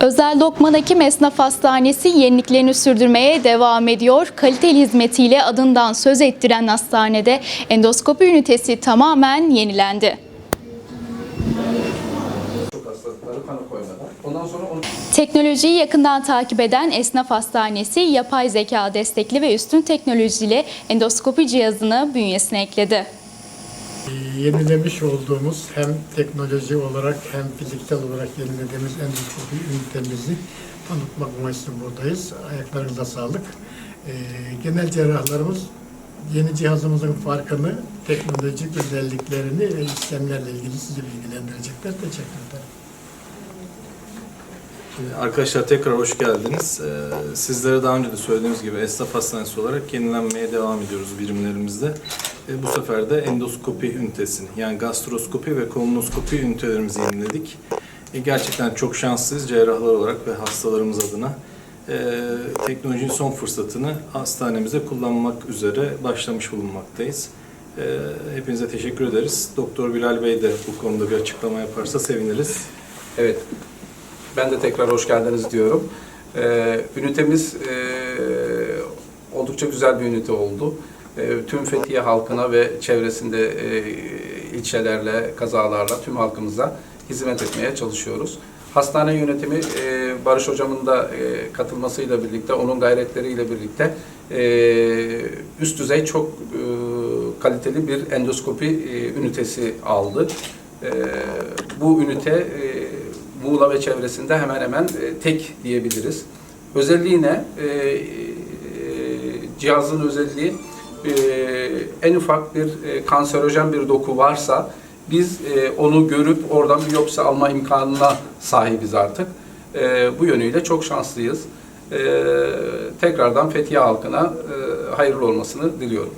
Özel Lokman Hekim Esnaf Hastanesi yeniliklerini sürdürmeye devam ediyor. Kaliteli hizmetiyle adından söz ettiren hastanede endoskopi ünitesi tamamen yenilendi. Teknolojiyi yakından takip eden Esnaf Hastanesi yapay zeka destekli ve üstün teknolojiyle endoskopi cihazını bünyesine ekledi. Yenilemiş olduğumuz hem teknoloji olarak hem fiziksel olarak yenilediğimiz endoskopi ünitemizi tanıtmak amaçlı buradayız. Ayaklarınıza sağlık. Ee, genel cerrahlarımız yeni cihazımızın farkını, teknolojik özelliklerini ve işlemlerle ilgili sizi bilgilendirecekler. Teşekkür ederim. Arkadaşlar tekrar hoş geldiniz. Ee, Sizlere daha önce de söylediğimiz gibi esnaf hastanesi olarak yenilenmeye devam ediyoruz birimlerimizde. Ee, Bu sefer de endoskopi ünitesini yani gastroskopi ve kolonoskopi ünitelerimizi yeniledik. Ee, Gerçekten çok şanslıyız cerrahlar olarak ve hastalarımız adına. Ee, Teknolojinin son fırsatını hastanemizde kullanmak üzere başlamış bulunmaktayız. Ee, Hepinize teşekkür ederiz. Doktor Bilal Bey de bu konuda bir açıklama yaparsa seviniriz. evet ben de tekrar hoş geldiniz diyorum. Ee, ünitemiz e, oldukça güzel bir ünite oldu. E, tüm Fethiye halkına ve çevresinde e, ilçelerle, kazalarla tüm halkımıza hizmet etmeye çalışıyoruz. Hastane yönetimi e, Barış Hocam'ın da katılmasıyla birlikte, onun gayretleriyle birlikte üst düzey çok kaliteli bir endoskopi ünitesi aldı. Bu ünite Muğla ve çevresinde hemen hemen tek diyebiliriz. Özelliği ne? Cihazın özelliği e, en ufak bir e, kanserojen bir doku varsa biz e, onu görüp oradan biyopsi alma imkanına sahibiz artık. Bu yönüyle çok şanslıyız. Tekrardan Fethiye halkına hayırlı olmasını diliyorum.